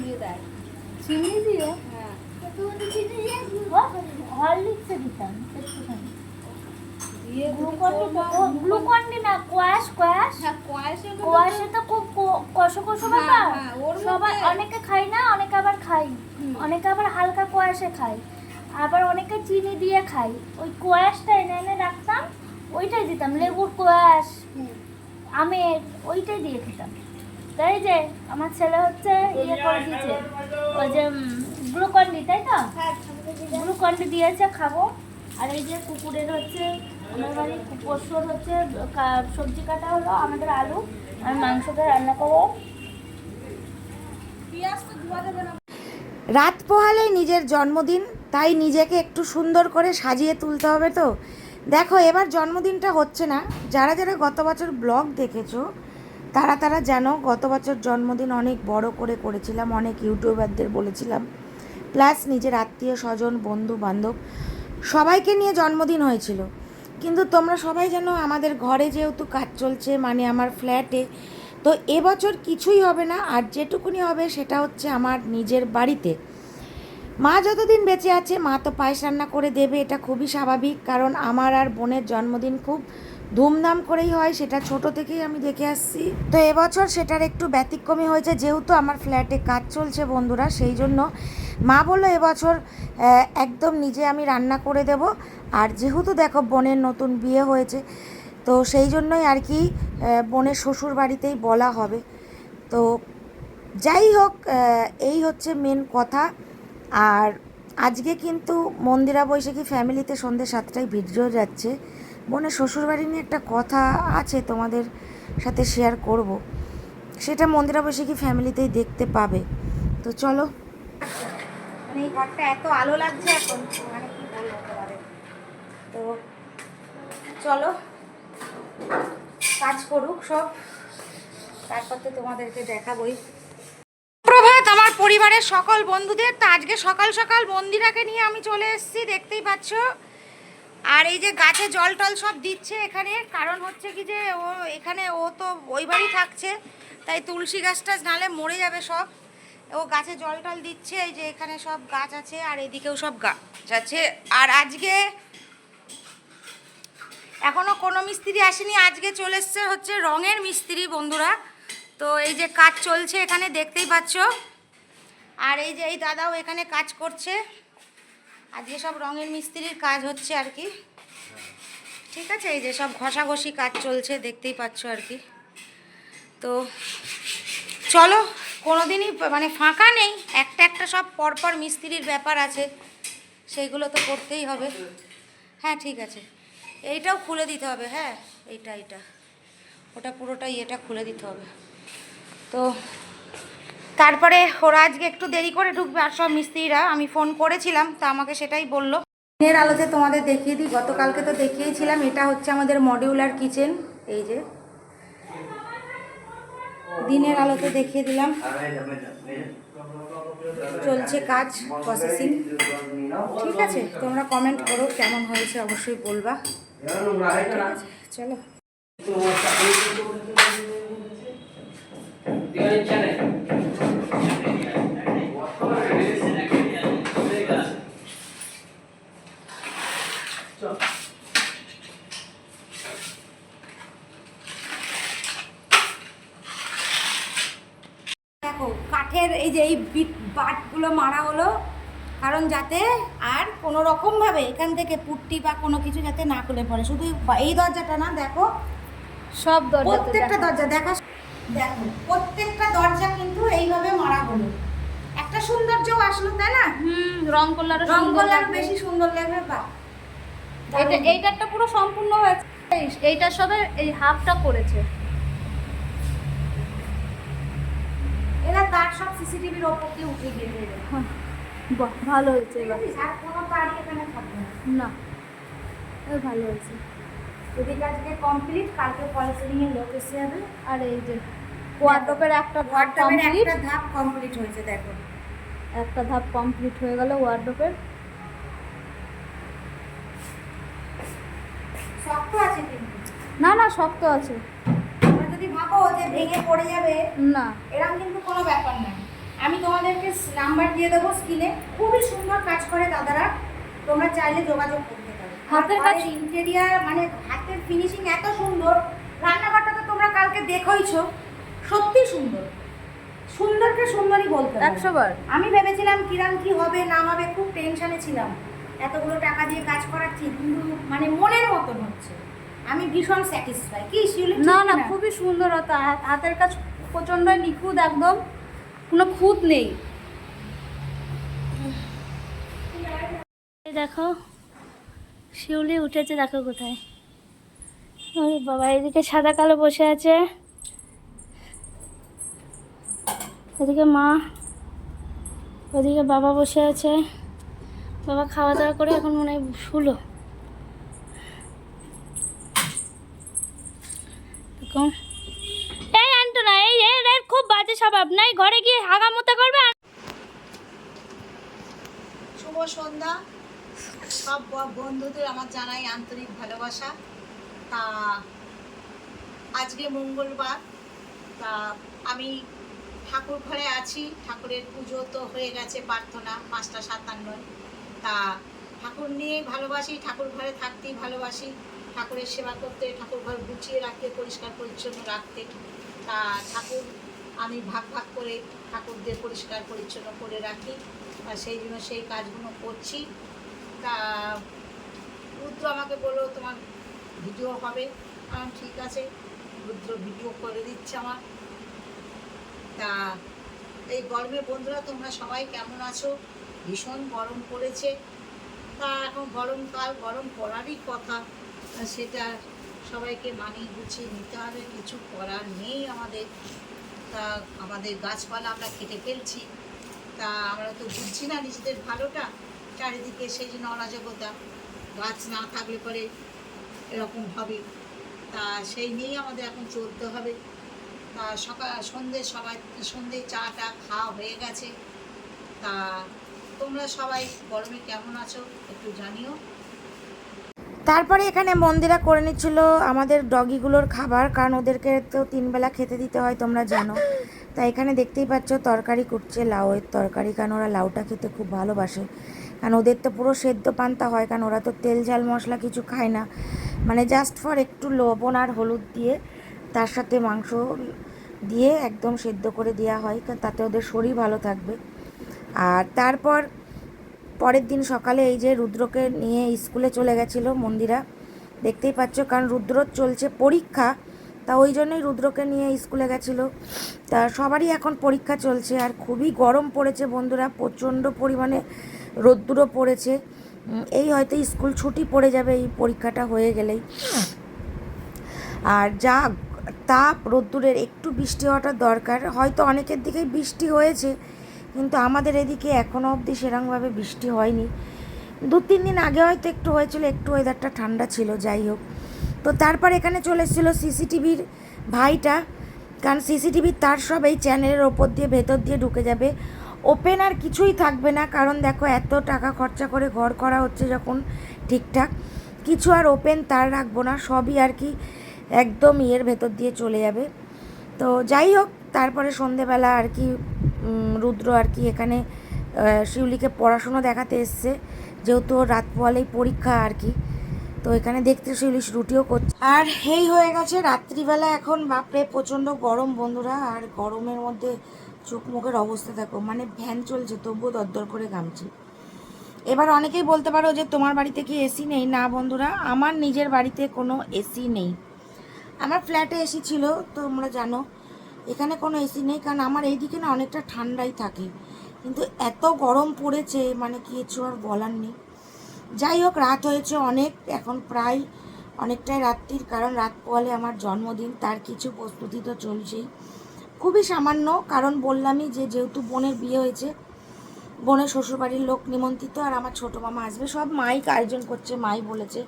দিয়ে দেয়। চিনি দিয়ে হ্যাঁ হরলিক্সে দিতাম দিয়ে না কোয়াশ কোয়াশ? হ্যাঁ কোয়াশে কোয়াশে তো খুব কো- কষো কষো হ্যাঁ, ব্যাপার। ওর সবাই অনেকে খাই না অনেকে আবার খাই অনেকে আবার হালকা কোয়াশে খাই আবার অনেকে চিনি দিয়ে খাই ওই কোয়াশটা এনে এনে রাখতাম ওইটাই দিতাম লেবুর কোয়াশ আমের ওইটাই দিয়ে খেতাম। তাই যে, আমার ছেলে হচ্ছে ইয়ে করে দিয়েছে। ওই যে গ্লুকন্ডি, তাই তো? গ্লুকন্ডি দিয়েছে, খাব। আর এই যে কুকুরের হচ্ছে আমার বাড়ি পশুর হচ্ছে সবজি কাটা হলো, আমাদের আলু, আর মাংসটা রান্না করব। রাত পোহালেই নিজের জন্মদিন, তাই নিজেকে একটু সুন্দর করে সাজিয়ে তুলতে হবে তো। দেখো, এবার জন্মদিনটা হচ্ছে না। যারা যারা গত বছর ব্লগ দেখেছ তারা তারা যেন গত বছর জন্মদিন অনেক বড় করে করেছিলাম, অনেক ইউটিউবারদের বলেছিলাম। প্লাস নিজের আত্মীয় স্বজন, বন্ধু বান্ধব, সবাইকে নিয়ে জন্মদিন হয়েছিল। কিন্তু তোমরা সবাই যেন আমাদের ঘরে যেহেতু কাজ চলছে মানে আমার ফ্ল্যাটে তো এবছর কিছুই হবে না। আর যেটুকুনি হবে সেটা হচ্ছে আমার নিজের বাড়িতে। মা যতদিন বেঁচে আছে, মা তো পায়েস রান্না করে দেবে, এটা খুবই স্বাভাবিক। কারণ আমার আর বোনের জন্মদিন খুব ধুমধাম করেই হয়, সেটা ছোট থেকেই আমি দেখে আসছি। তো এবছর সেটার একটু ব্যতিক্রমী হয়েছে, যেহেতু আমার ফ্ল্যাটে কাজ চলছে বন্ধুরা, সেই জন্য মা বলল এবছর একদম নিজে আমি রান্না করে দেব। আর যেহেতু দেখো বোনের নতুন বিয়ে হয়েছে, তো সেই জন্যই আর কি বোনের শ্বশুর বাড়িতেই বলা হবে। তো যাই হোক এই হচ্ছে মেন কথা। আর আজকে কিন্তু মন্দিরা বৈশাখী ফ্যামিলিতে সন্ধ্যে সাতটায় ভিডিও যাচ্ছে। বোনের শ্বশুরবাড়ি নিয়ে একটা কথা আছে তোমাদের সাথে শেয়ার করব। সেটা মন্দিরা বসে কি ফ্যামিলিতেই দেখতে পাবে। তো চলো। মানে এই ঘরটা এত আলো লাগছে এখন মানে কি তো চলো, কাজ করুক সব। তারপর তো তোমাদেরকে দেখাবই। প্রভাত আমার পরিবারের সকল বন্ধুদের। তো আজকে সকাল সকাল মন্দিরাকে নিয়ে আমি চলে এসেছি, দেখতেই পাচ্ছ। আর এই যে গাছে জল টল সব দিচ্ছে এখানে, কারণ হচ্ছে কি যে ও এখানে ও তো ওই বাড়ি থাকছে, তাই তুলসী গাছটা নালে মরে যাবে সব। ও গাছে জল টল দিচ্ছে, এই যে এখানে সব গাছ আছে আর এদিকেও সব গাছ আছে আর আজকে এখনও কোনো মিস্ত্রি আসেনি, আজকে চলে এসছে হচ্ছে রঙের মিস্ত্রি বন্ধুরা। তো এই যে কাজ চলছে এখানে, দেখতেই পাচ্ছ। আর এই যে এই দাদাও এখানে কাজ করছে। আজকে সব রঙের মিস্ত্রির কাজ হচ্ছে আর কি। ঠিক আছে, এই যে সব ঘষাঘষি কাজ চলছে, দেখতেই পাচ্ছ আর কি। তো চলো কোনো দিনই মানে ফাঁকা নেই, একটা একটা সব পরপর মিস্ত্রির ব্যাপার আছে, সেইগুলো তো করতেই হবে। হ্যাঁ ঠিক আছে। এইটাও খুলে দিতে হবে হ্যাঁ এইটা এইটা। ওটা পুরোটাই এটা খুলে দিতে হবে। তো তারপরে ওরা আজকে একটু দেরি করে ঢুকবে, আর সব মিস্ত্রিরা, আমি ফোন করেছিলাম, তা আমাকে সেটাই বলল। দিনের আলোতে তোমাদের দেখিয়ে দিই, গতকালকে তো দেখিয়েছিলাম, এটা হচ্ছে আমাদের মডিউলার কিচেন এই যে। দিনের আলোতে দেখিয়ে দিলাম। চলছে কাজ প্রসেসিং ঠিক আছে, তোমরা কমেন্ট করো, কেমন হয়েছে অবশ্যই বলবা। চলো। দেখো কাঠের এই যে এই বিট বাটগুলো মারা হলো কারণ যাতে আর কোনো রকমভাবে এখান থেকে পুট্টি বা কোনো কিছু যাতে না খুলে পড়ে। শুধু এই দরজাটা না দেখো সব দরজা প্রত্যেকটা দরজা দেখা দেখো প্রত্যেকটা দরজা কিন্তু এইভাবে মারা হলো। একটা সৌন্দর্যও আসলো তাই না? হুম রং করলে আরও রং করলে বেশি সুন্দর লাগবে বা এটা এইটারটা পুরো সম্পূর্ণ হয়েছে। এইটা সবে এই হাফটা করেছে। এরা তার সব সিসিটিভির ওপর দিয়ে উঠে গিয়ে। হ্যাঁ, বাহ ভালো হয়েছে এবার। আর কোনো এখানে থাকবে না। ভালো হয়েছে। এদিকে আজকে কমপ্লিট কালকে পলিসিলিং এর লোক এসে যাবে। আর এই যে ওয়ার্ডরোবের একটা ধাপ কমপ্লিট একটা ধাপ কমপ্লিট হয়েছে দেখো। একটা ধাপ কমপ্লিট হয়ে গেল ওয়ার্ডরোবের শক্ত আছে কিন্তু। না না শক্ত আছে। তোমরা যদি ভাবো যে ভেঙে পড়ে যাবে না। এরকম কিন্তু কোনো ব্যাপার না আমি তোমাদেরকে নাম্বার দিয়ে দেবো স্ক্রিনে খুবই সুন্দর কাজ করে দাদারা। তোমরা চাইলে যোগাযোগ করতে পারো। হাতের কাজ- ইন্টেরিয়ার মানে হাতের ফিনিশিং এত সুন্দর। রান্নাঘরটা তো তোমরা কালকে দেখোইছো। সত্যি সুন্দর। সুন্দরকে সুন্দরই বলতে। একশো বার। আমি ভেবেছিলাম কিরাম কি হবে না হবে খুব টেনশনে ছিলাম। এতগুলো টাকা দিয়ে কাজ করাচ্ছি কিন্তু মানে মনের মতন হচ্ছে। আমি ভীষণ স্যাটিসফাই কি শিউলি? না না খুবই সুন্দর হাতে। হাতের কাজ প্রচণ্ড নিখুঁত একদম। কোনো খুঁত নেই। দেখো শিউলি উঠেছে দেখো কোথায়। ওরে বাবা এদিকে সাদা কালো বসে আছে। এদিকে মা ওদিকে বাবা বসে আছে। বাবা খাওয়া দাওয়া করে এখন মনে হয় শুলো। এই আনতো না এই এর খুব বাজে স্বভাব। নাই ঘরে গিয়ে হাগামোতা করবে? শুভ সন্ধ্যা। সব বন্ধুদের আমার জানাই আন্তরিক ভালোবাসা। তা আজকে মঙ্গলবার। তা আমি ঠাকুর ঘরে আছি। ঠাকুরের পুজো তো হয়ে গেছে, প্রার্থনা, পাঁচটা সাতান্নয়। তা ঠাকুর নিয়ে ভালোবাসি, ঠাকুর ঘরে থাকতেই ভালোবাসি। ঠাকুরের সেবা করতে, ঠাকুর ঘর গুছিয়ে রাখতে, পরিষ্কার পরিচ্ছন্ন রাখতে। তা ঠাকুর আমি ভাগ ভাগ করে ঠাকুরদের পরিষ্কার পরিচ্ছন্ন করে রাখি। আর সেই জন্য সেই কাজগুলো করছি। তা রুদ্র আমাকে বলল, তোমার ভিডিও হবে। কারণ ঠিক আছে। রুদ্র ভিডিও করে দিচ্ছে আমার। তা এই গরমে বন্ধুরা, তোমরা সবাই কেমন আছো? ভীষণ গরম পড়েছে। তা এখন গরমকাল, গরম পড়ারই কথা। সেটা সবাইকে মানিয়ে গুছিয়ে নিতে হবে, কিছু করার নেই আমাদের। তা আমাদের গাছপালা আমরা কেটে ফেলছি। তা আমরা তো বুঝছি না নিজেদের ভালোটা, চারিদিকে সেই জন্য অরাজকতা। গাছ না থাকলে পরে এরকম হবে। তা সেই নিয়েই আমাদের এখন চলতে হবে। তা সকাল সন্ধে সবাই সন্ধে চাটা খাওয়া হয়ে গেছে। তা তোমরা সবাই গরমে কেমন আছো একটু জানিও। তারপরে এখানে মন্দিরা করে নিচ্ছিল আমাদের ডগিগুলোর খাবার, কারণ ওদেরকে তো তিনবেলা খেতে দিতে হয়, তোমরা জানো। তা এখানে দেখতেই পাচ্ছ তরকারি করছে লাউয়ের তরকারি, কারণ ওরা লাউটা খেতে খুব ভালোবাসে। কারণ ওদের তো পুরো সেদ্ধ পান্তা হয়, কারণ ওরা তো তেল, ঝাল, মশলা কিছু খায় না। মানে জাস্ট ফর একটু লবণ আর হলুদ দিয়ে তার সাথে মাংস দিয়ে একদম সেদ্ধ করে দেওয়া হয় তাতে ওদের শরীর ভালো থাকবে। আর তারপর পরের দিন সকালে এই যে রুদ্রকে নিয়ে স্কুলে চলে গেছিল মন্দিরা। দেখতেই পাচ্ছ, কারণ রুদ্র চলছে পরীক্ষা, তা ওই জন্যই রুদ্রকে নিয়ে স্কুলে গেছিল। তা সবারই এখন পরীক্ষা চলছে, আর খুবই গরম পড়েছে বন্ধুরা, প্রচণ্ড পরিমাণে রোদ্দুরও পড়েছে। এই হয়তো স্কুল ছুটি পড়ে যাবে, এই পরীক্ষাটা হয়ে গেলেই। আর যা তাপ রোদ্দুরের, একটু বৃষ্টি হওয়াটা দরকার। হয়তো অনেকের দিকেই বৃষ্টি হয়েছে কিন্তু আমাদের এদিকে এখনও অবধি সেরকমভাবে বৃষ্টি হয়নি। দু, তিন দিন আগে হয়তো একটু হয়েছিল, একটু ওয়েদারটা ঠান্ডা ছিল, যাই হোক। তো তারপর এখানে চলে এসেছিল সিসিটিভির ভাইটা, কারণ সিসিটিভির তার সব এই চ্যানেলের ওপর দিয়ে, ভেতর দিয়ে ঢুকে যাবে। ওপেন আর কিছুই থাকবে না, কারণ দেখো এত টাকা খরচা করে ঘর করা হচ্ছে যখন ঠিকঠাক। কিছু আর ওপেন তার রাখব না, সবই আর কি একদম ইয়ের ভেতর দিয়ে চলে যাবে। তো যাই হোক, তারপরে সন্ধেবেলা আর কি রুদ্র আর কি এখানে শিউলিকে পড়াশুনো দেখাতে এসছে, যেহেতু রাত পোয়ালেই পরীক্ষা আর কি। তো এখানে দেখতে শিউলি রুটিও করছে। আর এই হয়ে গেছে রাত্রিবেলা এখন বাপরে প্রচণ্ড গরম বন্ধুরা, আর গরমের মধ্যে চোখ মুখের অবস্থা দেখো মানে ভ্যান চলছে, তবুও দরদর করে ঘামছি এবার অনেকেই বলতে পারো যে তোমার বাড়িতে কি এসি নেই? না বন্ধুরা, আমার নিজের বাড়িতে কোনো এসি নেই। আমার ফ্ল্যাটে এসি ছিল, তোমরা জানো। এখানে কোনো এসি নেই, কারণ আমার এইদিকে না অনেকটা ঠান্ডাই থাকে। কিন্তু এত গরম পড়েছে মানে কিছু আর বলার নেই। যাই হোক, রাত হয়েছে অনেক, এখন প্রায় অনেকটাই রাত্রির, কারণ রাত পোয়ালে আমার জন্মদিন, তার কিছু প্রস্তুতি তো চলছেই। খুবই সামান্য, কারণ বললামই যে যেহেতু বোনের বিয়ে হয়েছে, বোনের শ্বশুরবাড়ির লোক নিমন্ত্রিত, আর আমার ছোটো মামা আসবে, সব মাইক আয়োজন করছে, মাই বলেছে।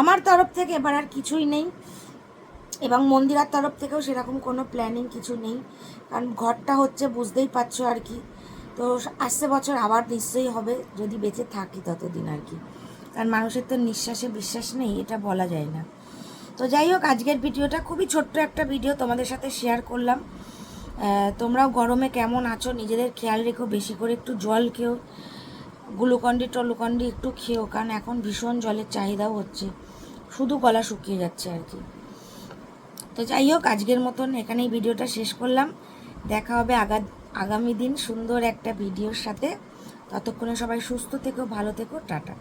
আমার তরফ থেকে এবার আর কিছুই নেই। এবং মন্দিরার তরফ থেকেও সেরকম কোনো প্ল্যানিং কিছু নেই। কারণ ঘরটা হচ্ছে বুঝতেই পারছ আর কি। তো আসছে বছর আবার নিশ্চয়ই হবে, যদি বেঁচে থাকি ততদিন আর কি। কারণ মানুষের তো নিঃশ্বাসে বিশ্বাস নেই, এটা বলা যায় না। তো যাই হোক, আজকের ভিডিওটা খুবই ছোট্ট একটা ভিডিও, তোমাদের সাথে শেয়ার করলাম। তোমরাও গরমে কেমন আছো? নিজেদের খেয়াল রেখো, বেশি করে একটু জল খেও। গ্লুকন্ডি, টলুকন্ডি একটু খেও, কারণ এখন ভীষণ জলের চাহিদাও হচ্ছে। শুধু গলা শুকিয়ে যাচ্ছে আর কি। তো যাই হোক, আজকের মতন এখানেই ভিডিওটা শেষ করলাম। দেখা হবে আগা আগামী দিন সুন্দর একটা ভিডিওর সাথে। ততক্ষণে সবাই সুস্থ থেকো, ভালো থেকো, টাটা।